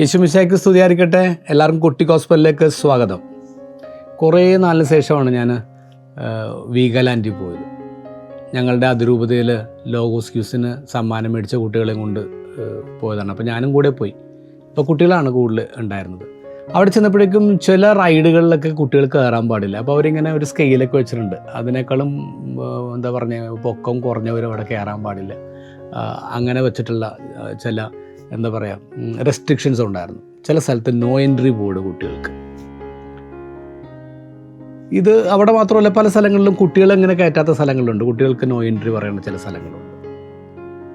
യേശുമിശായ്ക്ക് സ്തുതിയായിരിക്കട്ടെ. എല്ലാവർക്കും കുട്ടി ഹോസ്പിറ്റലിലേക്ക് സ്വാഗതം. കുറേ നാളിന് ശേഷമാണ് ഞാൻ വീഗലാൻഡിൽ പോയത്. ഞങ്ങളുടെ അതിരൂപതയിൽ ലോഗോസ് ക്യൂസിന് സമ്മാനം മേടിച്ച കുട്ടികളെയും കൊണ്ട് പോയതാണ്. അപ്പോൾ ഞാനും കൂടെ പോയി. അപ്പോൾ കുട്ടികളാണ് കൂടുതൽ ഉണ്ടായിരുന്നത്. അവിടെ ചെന്നപ്പോഴേക്കും ചില റൈഡുകളിലൊക്കെ കുട്ടികൾ കയറാൻ പാടില്ല. അപ്പോൾ അവരിങ്ങനെ ഒരു സ്കെയിലൊക്കെ വെച്ചിട്ടുണ്ട്. അതിനേക്കാളും എന്താ പറഞ്ഞ പൊക്കം കുറഞ്ഞവരും അവിടെ കയറാൻ പാടില്ല. അങ്ങനെ വെച്ചിട്ടുള്ള ചില എന്താ പറയുക റെസ്ട്രിക്ഷൻസ് ഉണ്ടായിരുന്നു. ചില സ്ഥലത്ത് നോ എൻട്രി ബോർഡ് കുട്ടികൾക്ക്. ഇത് അവിടെ മാത്രമല്ല പല സ്ഥലങ്ങളിലും കുട്ടികളെ ഇങ്ങനെ കയറ്റാത്ത സ്ഥലങ്ങളുണ്ട്. കുട്ടികൾക്ക് നോ എൻട്രി പറയുന്ന ചില സ്ഥലങ്ങളുണ്ട്.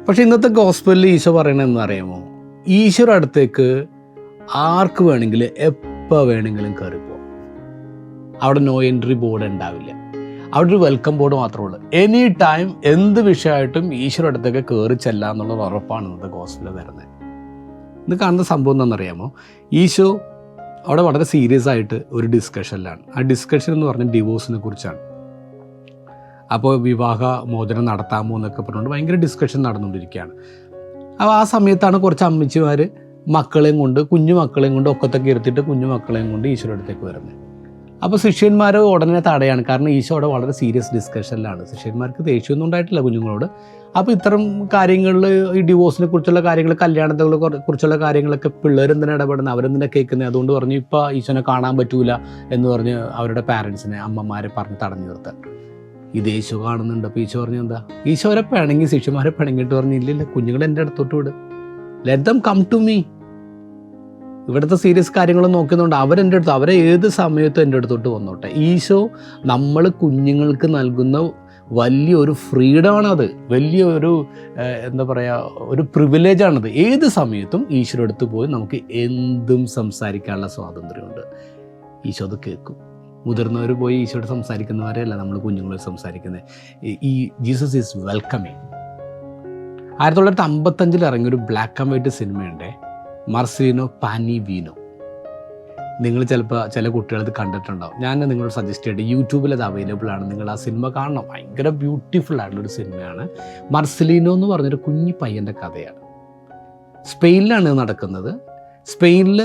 പക്ഷെ ഇന്നത്തെ ഹോസ്പിറ്റലിൽ ഈശോ പറയണതെന്ന് അറിയാമോ? ഈശോയുടെ അടുത്തേക്ക് ആർക്ക് വേണമെങ്കിലും എപ്പോൾ വേണമെങ്കിലും കയറിപ്പോ അവിടെ നോ എൻട്രി ബോർഡ് ഉണ്ടാവില്ല. അവിടെ ഒരു വെൽക്കം ബോർഡ് മാത്രമേ ഉള്ളൂ. എനി ടൈം എന്ത് വിഷയമായിട്ടും ഈശ്വരടുത്തേക്ക് കയറി ചെല്ലാം എന്നുള്ള ഉറപ്പാണ് ഇന്നത്തെ ഹോസ്പിറ്റലിൽ വരുന്നത്. ഇത് കാണുന്ന സംഭവം എന്താണെന്നറിയാമോ? ഈശോ അവിടെ വളരെ സീരിയസ് ആയിട്ട് ഒരു ഡിസ്കഷനിലാണ് ആ ഡിസ്കഷൻ എന്ന് പറഞ്ഞാൽ ഡിവോഴ്സിനെ കുറിച്ചാണ്. അപ്പോൾ വിവാഹ മോചനം നടത്താമോ എന്നൊക്കെ പറഞ്ഞുകൊണ്ട് ഭയങ്കര ഡിസ്കഷൻ നടന്നുകൊണ്ടിരിക്കുകയാണ്. അപ്പോൾ ആ സമയത്താണ് കുറച്ച് അമ്മച്ചിമാർ മക്കളെയും കൊണ്ട് കുഞ്ഞു മക്കളെയും കൊണ്ട് ഒക്കത്തൊക്കെ ഇരുത്തിയിട്ട് കുഞ്ഞു മക്കളെയും കൊണ്ട് ഈശ്വരടുത്തേക്ക് വരുന്നത്. അപ്പോൾ ശിഷ്യന്മാർ ഉടനെ തടയാണ്. കാരണം ഈശോ അവിടെ വളരെ സീരിയസ് ഡിസ്കഷനിലാണ് ശിഷ്യന്മാർക്ക് ദേഷ്യമൊന്നും ഉണ്ടായിട്ടില്ല കുഞ്ഞുങ്ങളോട്. അപ്പോൾ ഇത്തരം കാര്യങ്ങളിൽ ഈ ഡിവോഴ്സിനെ കുറിച്ചുള്ള കാര്യങ്ങൾ കല്യാണത്തെ കുറിച്ചുള്ള കാര്യങ്ങളൊക്കെ പിള്ളേർ എന്തിനാ ഇടപെടുന്നത് അവരെന്തിനാ കേൾക്കുന്നത് അതുകൊണ്ട് പറഞ്ഞു ഇപ്പോൾ ഈശോനെ കാണാൻ പറ്റൂല എന്ന് പറഞ്ഞ് അവരുടെ പാരൻസിനെ അമ്മമാരെ പറഞ്ഞ് തടഞ്ഞു നിർത്താൻ. ഇത് ഈശോ കാണുന്നുണ്ട്. അപ്പോൾ ഈശോ പറഞ്ഞു എന്താ? ഈശോരെ പിണങ്ങി ശിഷ്യന്മാരെ പിണങ്ങിയിട്ട് പറഞ്ഞു ഇല്ലില്ല കുഞ്ഞുങ്ങൾ എന്റെ അടുത്തോട്ട് വിട്. Let them come to me ഇവിടുത്തെ സീരിയസ് കാര്യങ്ങൾ നോക്കുന്നുണ്ട്. അവരെന്റെ അടുത്ത് അവരെ ഏത് സമയത്തും എന്റെ അടുത്തോട്ട് വന്നോട്ടെ. ഈശോ നമ്മൾ കുഞ്ഞുങ്ങൾക്ക് നൽകുന്ന വലിയൊരു ഫ്രീഡമാണത്. വലിയൊരു എന്താ പറയുക ഒരു പ്രിവിലേജാണത് ഏത് സമയത്തും ഈശോയുടെ അടുത്ത് പോയി നമുക്ക് എന്തും സംസാരിക്കാനുള്ള സ്വാതന്ത്ര്യമുണ്ട്. ഈശോ അത് കേൾക്കും. മുതിർന്നവർ പോയി ഈശോയോട് സംസാരിക്കുന്നവരെയല്ല നമ്മൾ കുഞ്ഞുങ്ങളോട് സംസാരിക്കുന്നത് ഈ ജീസസ് ഈസ് വെൽക്കമിങ് ആയിരത്തി തൊള്ളായിരത്തി അമ്പത്തഞ്ചിൽ ഇറങ്ങിയൊരു ബ്ലാക്ക് ആൻഡ് വൈറ്റ് സിനിമയുണ്ട്. മർസീനോ പാനി വീനോ നിങ്ങൾ ചിലപ്പോൾ ചില കുട്ടികളത് കണ്ടിട്ടുണ്ടാവും. ഞാൻ നിങ്ങളോട് സജസ്റ്റ് ചെയ്തിട്ട് യൂട്യൂബിൽ അത് അവൈലബിൾ ആണ്. നിങ്ങൾ ആ സിനിമ കാണണം. ഭയങ്കര ബ്യൂട്ടിഫുൾ ആയിട്ടുള്ളൊരു സിനിമയാണ് മർസലിനോ എന്ന് പറഞ്ഞൊരു കുഞ്ഞി പയ്യന്റെ കഥയാണ്. സ്പെയിനിലാണ് നടക്കുന്നത്. സ്പെയിനിൽ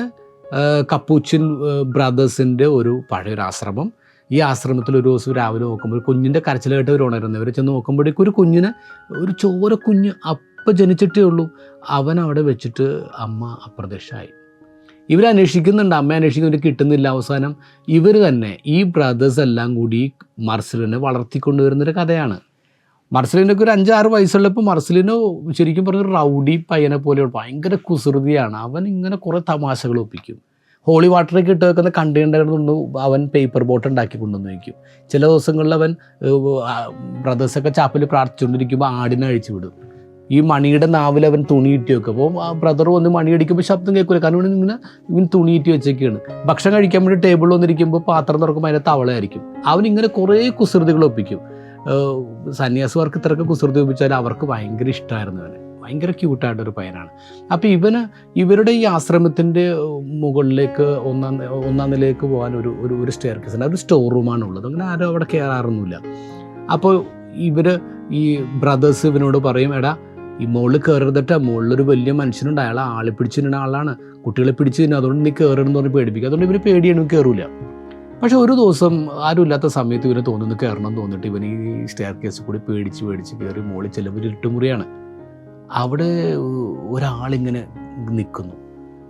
കപ്പൂച്ചിൻ ബ്രദേഴ്സിന്റെ ഒരു പഴയൊരു ആശ്രമം. ഈ ആശ്രമത്തിൽ ഒരു ദിവസം രാവിലെ നോക്കുമ്പോൾ കുഞ്ഞിന്റെ കരച്ചിലായിട്ട് ഒരു ഉണരുന്നത്. ചെന്ന് നോക്കുമ്പോഴേക്കും ഒരു കുഞ്ഞിനെ ഒരു ചോര കുഞ്ഞ് അപ്പം ജനിച്ചിട്ടേ ഉള്ളൂ. അവൻ അവിടെ വെച്ചിട്ട് അമ്മ അപ്രത്യക്ഷമായി ഇവർ അന്വേഷിക്കുന്നുണ്ട്. അമ്മ അന്വേഷിക്കുന്നവർ കിട്ടുന്നില്ല അവസാനം. ഇവർ തന്നെ ഈ ബ്രദേഴ്സ് എല്ലാം കൂടി മർസലിനെ വളർത്തിക്കൊണ്ടുവരുന്നൊരു കഥയാണ്. മർസലിനൊക്കെ ഒരു അഞ്ചാറ് വയസ്സുള്ളപ്പോൾ മർസലിനോ ശരിക്കും പറഞ്ഞ റൗഡി പയ്യനെ പോലെ ഭയങ്കര കുസൃതിയാണ്. അവൻ ഇങ്ങനെ കുറേ തമാശകൾ ഒപ്പിക്കും. ഹോളി വാട്ടറൊക്കെ ഇട്ട് വെക്കുന്ന കണ്ടെയ്നറുകൊണ്ട് അവൻ പേപ്പർ ബോട്ട് ഉണ്ടാക്കി കൊണ്ടുവന്ന് വയ്ക്കും ചില ദിവസങ്ങളിൽ അവൻ ബ്രദേഴ്സൊക്കെ ചാപ്പിൽ പ്രാർത്ഥിച്ചുകൊണ്ടിരിക്കുമ്പോൾ ആടിനെ അഴിച്ചു വിടും. ഈ മണിയുടെ നാവിൽ അവൻ തുണിയിട്ട് വെക്കും. അപ്പോൾ ആ ബ്രദർ വന്ന് മണി അടിക്കുമ്പോൾ ശബ്ദം കേൾക്കില്ല കാരണം ഇങ്ങനെ ഇവൻ തുണിയിട്ട് വെച്ചൊക്കെയാണ് ഭക്ഷണം കഴിക്കാൻ വേണ്ടി ടേബിളിൽ വന്നിരിക്കുമ്പോൾ പാത്രം തുറക്കുമ്പോൾ അതിനെ തവളയായിരിക്കും. അവൻ ഇങ്ങനെ കുറേ കുസൃതികൾ ഒപ്പിക്കും. സന്യാസിമാർക്ക് ഇത്രയൊക്കെ കുസൃതി ഒപ്പിച്ചാൽ അവർക്ക് ഭയങ്കര ഇഷ്ടമായിരുന്നു അവന്. ഭയങ്കര ക്യൂട്ടായിട്ടൊരു പയനാണ് അപ്പോൾ ഇവന് ഇവരുടെ ഈ ആശ്രമത്തിന്റെ മുകളിലേക്ക് ഒന്നാം ഒന്നാം നിലയിലേക്ക് പോകാൻ ഒരു ഒരു ഒരു സ്റ്റെയർ കേസ് ഉണ്ട്. ഒരു സ്റ്റോർ റൂമാണ് ഉള്ളത്. അങ്ങനെ ആരും അവിടെ കയറാറൊന്നുമില്ല അപ്പോൾ ഇവർ ഈ ബ്രദേഴ്സ് ഇവനോട് പറയും എടാ ഈ മുകളിൽ കയറരുതട്ടാ മുകളിലൊരു വലിയ മനുഷ്യനുണ്ട്. അയാൾ ആളെ പിടിച്ചിരുന്ന ആളാണ്. കുട്ടികളെ പിടിച്ചു തരുന്നത് അതുകൊണ്ട് നീ കയറണമെന്ന് പറഞ്ഞ് പേടിപ്പിക്കുക അതുകൊണ്ട് ഇവന് പേടിയാണ് കയറൂല പക്ഷെ ഒരു ദിവസം ആരും ഇല്ലാത്ത സമയത്ത് ഇവന് തോന്നുന്നു കയറണം തോന്നിട്ട് ഇവൻ ഈ സ്റ്റെയർ കേസ് കൂടി പേടിച്ച് പേടിച്ച് കയറി മുകളിൽ ചെല്ലുമ്പോൾ ഒരു ഇരുട്ടുമുറിയാണ്. അവിടെ ഒരാളിങ്ങനെ നിൽക്കുന്നു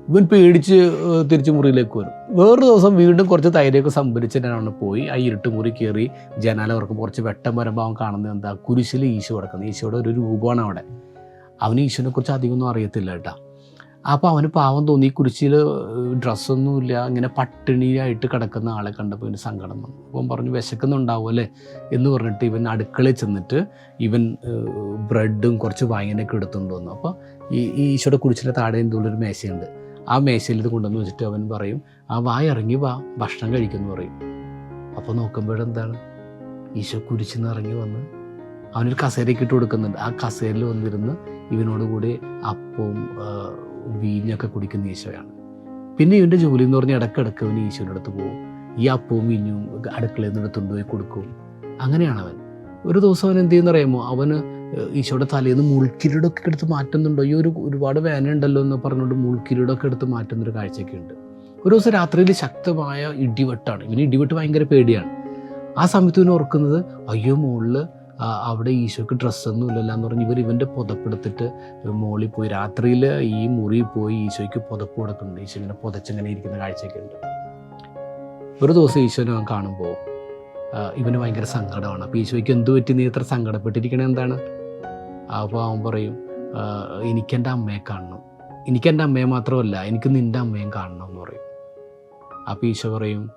ഇവൻ പേടിച്ച് തിരിച്ച് മുറിയിലേക്ക് വരും. വേറൊരു ദിവസം വീണ്ടും കുറച്ച് തൈരൊക്കെ സംഭരിച്ചിട്ടാണ് പോയി. ആ ഇരുട്ട് മുറി കയറി ജനാല തുറക്കുമ്പോൾ കുറച്ച് വെട്ടം വരുമ്പോൾ അവൻ കാണുന്നത് എന്താ? കുരിശിൽ ഈശോ കിടക്കുന്നത്. ഈശോയുടെ ഒരു രൂപമാണ് അവിടെ. അവന് ഈശോനെക്കുറിച്ച് അധികമൊന്നും അറിയത്തില്ല കേട്ടാ. അപ്പോൾ അവന് പാവം തോന്നി കുരിശിൽ ഡ്രസ്സൊന്നുമില്ല ഇങ്ങനെ പട്ടിണിയായിട്ട് കിടക്കുന്ന ആളെ കണ്ടപ്പോൾ ഇവന് സങ്കടം വന്നു. അപ്പം പറഞ്ഞു വിശക്കുന്നുണ്ടാവും അല്ലേ? എന്ന് പറഞ്ഞിട്ട് ഇവൻ അടുക്കളയിൽ ചെന്നിട്ട് ഇവൻ ബ്രെഡും കുറച്ച് വായനൊക്കെ എടുത്തുകൊണ്ട് വന്നു. അപ്പോൾ ഈ ഈശോയുടെ കുരിശിന്റെ താഴെ എന്തുള്ളൊരു മേശയുണ്ട്. ആ മേശയിൽ ഇത് കൊണ്ടുവന്ന് വെച്ചിട്ട് അവൻ പറയും ആ വായ ഇറങ്ങി വാ ഭക്ഷണം കഴിക്കുമെന്ന് പറയും. അപ്പോൾ നോക്കുമ്പോഴെന്താണ്? ഈശോ കുരിശിന്ന് ഇറങ്ങി വന്ന് അവനൊരു കസേരയ്ക്ക് ഇട്ട് കൊടുക്കുന്നുണ്ട്. ആ കസേരയിൽ വന്നിരുന്ന് ഇവനോട് കൂടി അപ്പവും വീഞ്ഞൊക്കെ കുടിക്കുന്ന ഈശോയാണ്. പിന്നെ ഇവന്റെ ജോലി എന്ന് പറഞ്ഞാൽ ഇടയ്ക്കിടയ്ക്ക് അവൻ ഈശോയുടെ അടുത്ത് പോകും. ഈ അപ്പവും വീഞ്ഞും അടുക്കളയിൽ നിന്ന് എടുത്തുകൊണ്ട് പോയി കൊടുക്കും. അങ്ങനെയാണ് അവൻ. ഒരു ദിവസം അവൻ എന്ത് ചെയ്യുന്ന അറിയാമോ? അവന് ഈശോയുടെ തലേന്ന് മുൾക്കിരീടമൊക്കെ എടുത്ത് മാറ്റുന്നുണ്ടോ. ഈ ഒരു ഒരുപാട് വേന ഉണ്ടല്ലോ എന്ന് പറഞ്ഞുകൊണ്ട് മുൾക്കിരീടമൊക്കെ എടുത്ത് മാറ്റുന്നൊരു കാഴ്ചയൊക്കെ ഉണ്ട്. ഒരു ദിവസം രാത്രിയിൽ ശക്തമായ ഇടിവെട്ടാണ്. ഇവന് ഇടിവെട്ട് ഭയങ്കര പേടിയാണ്. ആ സമയത്ത് ഇവന് ഓർക്കുന്നത് അയ്യോ മുകളിൽ അവിടെ ഈശോയ്ക്ക് ഡ്രസ്സൊന്നും ഇല്ലല്ലോ എന്ന് പറഞ്ഞ് ഇവർ ഇവന്റെ പുതപ്പെടുത്തിട്ട് മോളിൽ പോയി. രാത്രിയിൽ ഈ മുറിയിൽ പോയി ഈശോയ്ക്ക് പുതപ്പ് കൊടുക്കുന്നുണ്ട്. ഈശോ ഇങ്ങനെ പുതച്ചിങ്ങനെ ഇരിക്കുന്ന കാഴ്ചയൊക്കെ ഉണ്ട്. ഒരു ദിവസം ഈശോനെ അവൻ കാണുമ്പോൾ ഇവന് ഭയങ്കര സങ്കടമാണ്. അപ്പോൾ ഈശോയ്ക്ക് എന്ത് പറ്റി? നീ ഇത്ര സങ്കടപ്പെട്ടിരിക്കണേ എന്താണ്? അപ്പോൾ അവൻ പറയും "ആ, എനിക്കെന്റെ അമ്മയെ കാണണം. എനിക്കെന്റെ അമ്മയെ മാത്രമല്ല എനിക്ക് നിന്റെ അമ്മയും കാണണം എന്ന് പറയും. അപ്പോൾ ഈശോ പറയും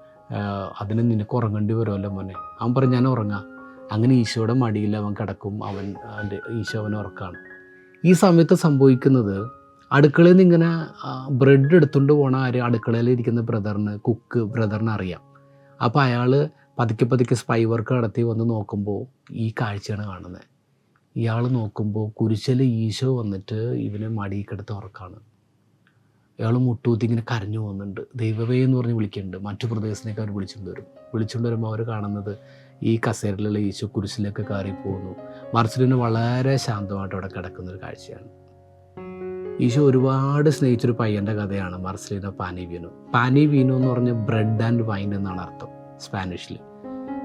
അതിന് നിനക്ക് ഉറങ്ങേണ്ടി വരുമല്ലോ മോനെ. അവൻ പറയും ഞാൻ ഉറങ്ങാം. അങ്ങനെ ഈശോയുടെ മടിയിൽ അവൻ കിടക്കും അവൻ അവന്റെ ഈശോ അവനെ ഉറക്കാണ്. ഈ സമയത്ത് സംഭവിക്കുന്നത് അടുക്കളയിൽ നിന്ന് ഇങ്ങനെ ബ്രെഡ് എടുത്തുകൊണ്ട് പോണ ആര്? അടുക്കളയിൽ ഇരിക്കുന്ന ബ്രദറിന് കുക്ക് ബ്രദറിന് അറിയാം. അപ്പോൾ അയാൾ പതുക്കെ പതുക്കെ സ്പൈ വർക്ക് നടത്തി വന്ന് നോക്കുമ്പോൾ ഈ കാഴ്ചയാണ് കാണുന്നത്. ഇയാൾ നോക്കുമ്പോൾ കുരിശിൽ ഈശോ വന്നിട്ട് ഇവനെ മടിയിൽ കിടത്ത് ഉറക്കാണ്. ഇയാൾ മുട്ടൂത്തി ഇങ്ങനെ കരഞ്ഞു പോകുന്നുണ്ട്. ദൈവവേ എന്ന് പറഞ്ഞ് വിളിക്കുന്നുണ്ട്. മറ്റു പ്രദേശത്തേക്ക് അവർ വിളിച്ചുകൊണ്ട് വരും. വിളിച്ചുകൊണ്ട് വരുമ്പോൾ അവർ കാണുന്നത് ഈ കസേരയിലുള്ള ഈശോ കുരിശിലേക്ക് കയറി പോകുന്നു മർസിലിന് വളരെ ശാന്തമായിട്ട് അവിടെ കിടക്കുന്ന ഒരു കാഴ്ചയാണ്. ഈശോ ഒരുപാട് സ്നേഹിച്ചൊരു പയ്യന്റെ കഥയാണ് മർസലിനോ പാനി പാനിവീനു പാനി വീനോ എന്ന് പറഞ്ഞ ബ്രെഡ് ആൻഡ് വൈൻ എന്നാണ് അർത്ഥം സ്പാനിഷിൽ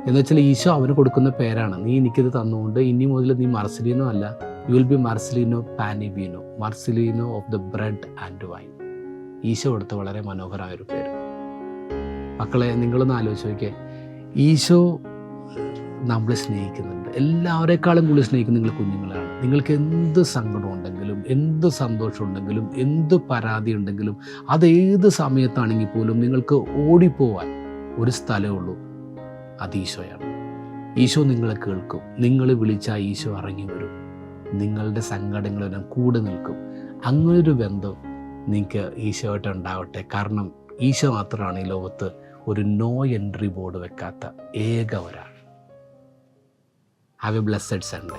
എന്ന് വെച്ചാൽ ഈശോ അവന് കൊടുക്കുന്ന പേരാണ്. നീ എനിക്കിത് തന്നുകൊണ്ട് ഇനി മുതൽ നീ മർസലിനോ അല്ല U will be Marcelino pan vino Marcelino of the bread and wine Eesho കൊടുത്ത വളരെ മനോഹരമായ ഒരു പേര്. മക്കളെ നിങ്ങളൊന്ന് ആലോചിച്ച് നോക്കിയേ. ഈശോ നമ്മളെ സ്നേഹിക്കുന്നുണ്ട്. എല്ലാവരെക്കാളും കൂടുതൽ സ്നേഹിക്കുന്ന നിങ്ങൾ കുഞ്ഞുങ്ങളാണ്. നിങ്ങൾക്ക് എന്ത് സങ്കടം ഉണ്ടെങ്കിലും എന്ത് സന്തോഷം ഉണ്ടെങ്കിലും എന്ത് പരാതി ഉണ്ടെങ്കിലും അത് ഏത് സമയത്താണെങ്കിൽ പോലും നിങ്ങൾക്ക് ഓടിപ്പോവാൻ ഒരു സ്ഥലമേ ഉള്ളൂ. അത് ഈശോയാണ്. ഈശോ നിങ്ങളെ കേൾക്കും. നിങ്ങൾ വിളിച്ചാൽ ഈശോ ഇറങ്ങി വരും. നിങ്ങളുടെ സങ്കടങ്ങളെല്ലാം കൂടെ നിൽക്കും. അങ്ങനൊരു ബന്ധം നിങ്ങൾക്ക് ഈശോയായിട്ട് ഉണ്ടാവട്ടെ. കാരണം ഈശോ മാത്രമാണ് ഈ ലോകത്ത് ഒരു നോ എൻട്രി ബോർഡ് വെക്കാത്ത ഏക ഒരാൾ. Have a blessed Sunday